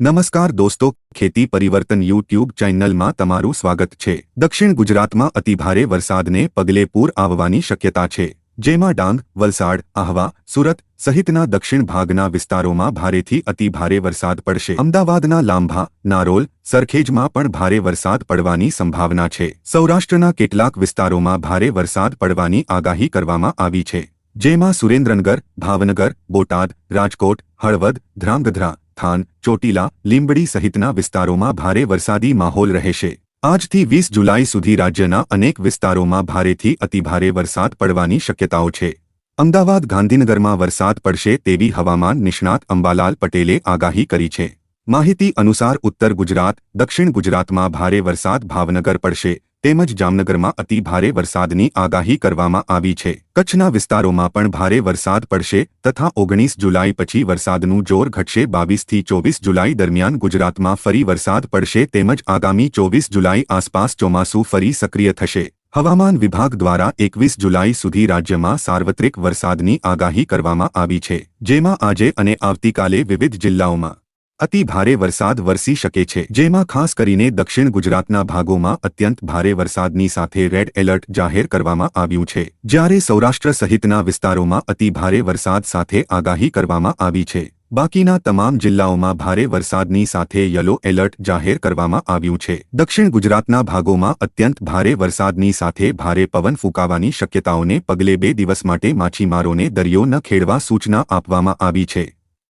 નમસ્કાર દોસ્તો, ખેતી પરિવર્તન યુટ્યુબ ચેનલમાં તમારું સ્વાગત છે. દક્ષિણ ગુજરાતમાં અતિભારે વરસાદને પગલે પૂર આવવાની શક્યતા છે. જેમાં ડાંગ, વલસાડ, આહવા, સુરત સહિતના દક્ષિણ ભાગના વિસ્તારોમાં ભારેથી અતિભારે વરસાદ પડશે. અમદાવાદના લાંભા, નારોલ, સરખેજમાં પણ ભારે વરસાદ પડવાની સંભાવના છે. સૌરાષ્ટ્રના કેટલાક વિસ્તારોમાં ભારે વરસાદ પડવાની આગાહી કરવામાં આવી છે. જેમાં સુરેન્દ્રનગર, ભાવનગર, બોટાદ, રાજકોટ, હળવદ, ધ્રાંગધ્રા થાન ચોટીલા, લીંબડી સહિતના વિસ્તારોમાં ભારે વરસાદી માહોલ રહેશે. આજથી વીસ જુલાઈ સુધી રાજ્યના અનેક વિસ્તારોમાં ભારેથી અતિભારે વરસાદ પડવાની શક્યતાઓ છે. અમદાવાદ ગાંધીનગરમાં વરસાદ પડશે તેવી હવામાન નિષ્ણાત અંબાલાલ પટેલે આગાહી કરી છે. માહિતી અનુસાર ઉત્તર ગુજરાત, દક્ષિણ ગુજરાતમાં ભારે વરસાદ ભાવનગર પડશે. તેમજ જામનગરમાં અતિ ભારે વરસાદની આગાહી કરવામાં આવી છે. કચ્છના વિસ્તારોમાં પણ ભારે વરસાદ પડશે તથા ઓગણીસ જુલાઈ પછી વરસાદનું જોર ઘટશે. બાવીસથી ચોવીસ જુલાઈ દરમિયાન ગુજરાતમાં ફરી વરસાદ પડશે તેમજ આગામી ચોવીસ જુલાઈ આસપાસ ચોમાસું ફરી સક્રિય થશે. હવામાન વિભાગ દ્વારા એકવીસ જુલાઈ સુધી રાજ્યમાં સાર્વત્રિક વરસાદની આગાહી કરવામાં આવી છે. જેમાં આજે અને આવતીકાલે વિવિધ જિલ્લાઓમાં અતિ ભારે વરસાદ વરસી શકે છે, જેમાં ખાસ કરીને દક્ષિણ ગુજરાતના ભાગોમાં અત્યંત ભારે વરસાદની સાથે રેડ એલર્ટ જાહેર કરવામાં આવ્યું છે, જ્યારે સૌરાષ્ટ્ર સહિતના વિસ્તારોમાં અતિ ભારે વરસાદ સાથે આગાહી કરવામાં આવી છે. બાકીના તમામ જિલ્લાઓમાં ભારે વરસાદની સાથે યલો એલર્ટ જાહેર કરવામાં આવ્યું છે. દક્ષિણ ગુજરાતના ભાગોમાં અત્યંત ભારે વરસાદની સાથે ભારે પવન ફૂંકાવાની શક્યતાઓને પગલે બે દિવસ માટે માછીમારોને દરિયો ન ખેડવા સૂચના આપવામાં આવી છે.